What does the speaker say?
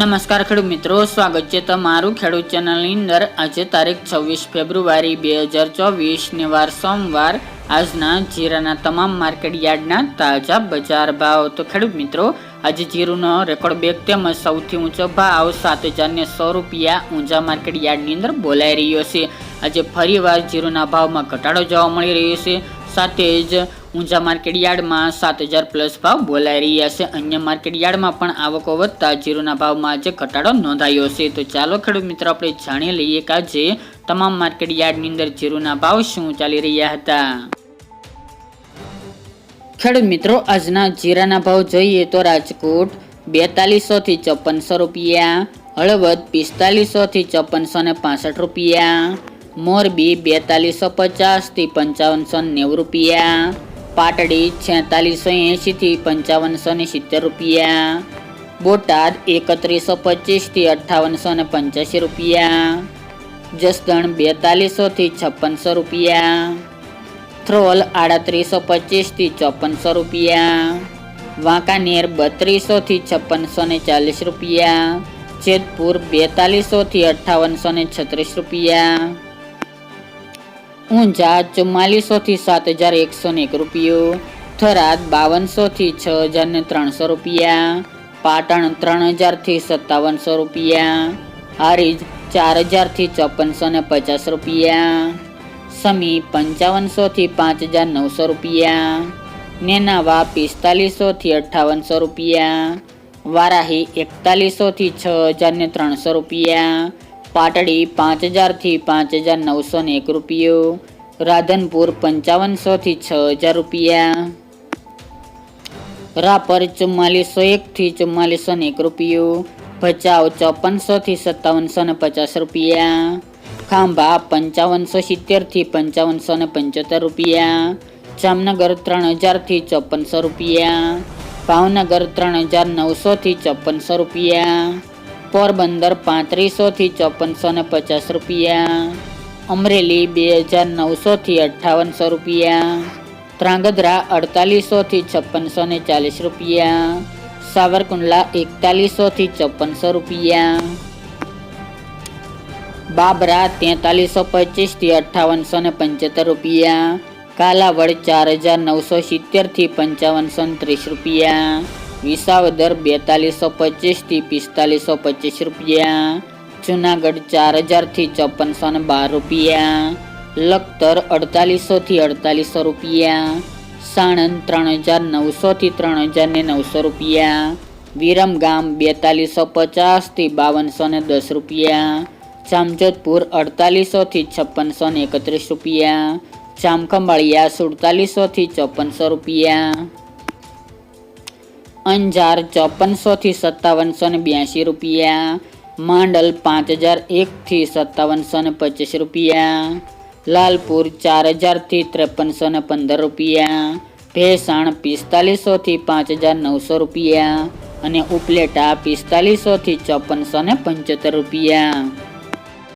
નમસ્કાર ખેડૂત મિત્રો, સ્વાગત છે તમારું ખેડૂત ચેનલની અંદર. આજે તારીખ છવ્વીસ ફેબ્રુઆરી બે હજાર ચોવીસ ને વાર સોમવાર. આજના જીરાના તમામ માર્કેટ યાર્ડના તાજા બજાર ભાવ. તો ખેડૂત મિત્રો, આજે જીરુનો રેકોર્ડ બેક તેમજ સૌથી ઊંચો ભાવ સાત હજાર ને સો રૂપિયા ઊંચા માર્કેટ યાર્ડની અંદર બોલાઈ રહ્યો છે. આજે ફરીવાર જીરુના ભાવમાં ઘટાડો જોવા મળી રહ્યો છે. સાથે જ ઊંચા માર્કેટ યાર્ડમાં સાત હજાર પ્લસ ભાવ બોલાઈ રહ્યા છે. અન્ય માર્કેટ યાર્ડમાં પણ આવકો વધતા જીરુના ભાવમાં આજે ઘટાડો નોંધાયો છે. તો ચાલો ખેડૂત મિત્રો, આપણે જાણી લઈએ કે આજે તમામ માર્કેટ યાર્ડની અંદર જીરુના ભાવ શું ચાલી રહ્યા હતા. ખેડૂત મિત્રો, આજના જીરાના ભાવ જોઈએ તો રાજકોટ બેતાલીસો થી ચોપનસો રૂપિયા, હળવદ પિસ્તાલીસો થી ચોપનસો ને પાસઠ રૂપિયા, મોરબી બેતાલીસો પચાસથી પંચાવનસો નેવું રૂપિયા પાટડી છેતાલીસો એંશીથી પંચાવનસો ને સિત્તેર રૂપિયા. બોટાદ એકત્રીસો પચીસથી અઠ્ઠાવનસો ને પંચ્યાસી રૂપિયા. જસદણ બેતાલીસોથી છપ્પનસો રૂપિયા. થ્રોલ આડત્રીસો પચીસથી ચોપનસો રૂપિયા. વાંકાનેર બત્રીસોથી છપ્પનસો ને ચાલીસ રૂપિયા. જેતપુર બેતાલીસોથી અઠ્ઠાવનસો ને છત્રીસ રૂપિયા. ઊંઝા ચુમ્માલીસોથી સાત હજાર એકસો ને એક રૂપિયો, થરાદ બાવનસોથી છ હજાર ને ત્રણસો રૂપિયા, પાટણ ત્રણ હજારથી સત્તાવનસો રૂપિયા, હારીજ ચાર હજારથી ચોપનસો ને પચાસ રૂપિયા, સમી પંચાવનસો થી પાંચ હજાર નવસો રૂપિયા, નેનાવા પિસ્તાલીસો થી અઠ્ઠાવનસો રૂપિયા, વારાહી એકતાલીસો થી છ હજાર ને ત્રણસો રૂપિયા પાટડી પાંચ હજારથી પાંચ હજાર નવસો ને એક રૂપિયો. રાધનપુર પંચાવનસોથી છ હજાર રૂપિયા. રાપર ચુમ્માલીસો એકથી ચુમ્માલીસો ને એક રૂપિયો. ભચાઉ ચોપનસોથી સત્તાવનસો ને પચાસ રૂપિયા. ખાંભા પંચાવનસો સિત્તેરથી પંચાવનસો ને પંચોતેર રૂપિયા. જામનગર ત્રણ હજારથી ચોપનસો રૂપિયા. ભાવનગર ત્રણ હજાર નવસોથી ચોપનસો રૂપિયા. પોરબંદર પાંત્રીસોથી ચોપનસો ને પચાસ રૂપિયા. અમરેલી બે હજાર નવસોથી અઠ્ઠાવનસો રૂપિયા. ત્રાંગધ્રા અડતાલીસોથી છપ્પનસો ને ચાલીસ રૂપિયા. સાવરકુંડલા એકતાલીસોથી ચોપનસો રૂપિયા. બાબરા તેતાલીસો પચીસથી અઠ્ઠાવનસો ને પંચોતેર રૂપિયા. કાલાવડ ચાર હજાર નવસો સિત્તેરથી પંચાવનસો ને ત્રીસ રૂપિયા. વિસાવદર બેતાલીસો પચીસથી પિસ્તાલીસો પચીસ રૂપિયા. જુનાગઢ ચાર હજારથી ચોપનસો ને બાર રૂપિયા. લખતર અડતાલીસોથી અડતાલીસો રૂપિયા. સાણંદ ત્રણ હજાર નવસોથી ત્રણ હજાર ને નવસો રૂપિયા. વિરમગામ બેતાલીસો પચાસથી બાવનસો ને દસ રૂપિયા. જામજોધપુર અડતાલીસોથી છપ્પનસો ને એકત્રીસ રૂપિયા. જામખંભાળિયા સુડતાલીસોથી ચોપનસો રૂપિયા. અંજાર ચોપનસોથી સત્તાવનસો ને બ્યાસી રૂપિયા. માંડલ પાંચ હજાર એકથી સત્તાવનસો ને પચીસ રૂપિયા. લાલપુર ચાર હજારથી ત્રેપનસો ને પંદર રૂપિયા. ભેસાણ પિસ્તાલીસોથી પાંચ હજાર નવસો રૂપિયા. અને ઉપલેટા પિસ્તાલીસોથી ચોપનસો ને પંચોતેર રૂપિયા.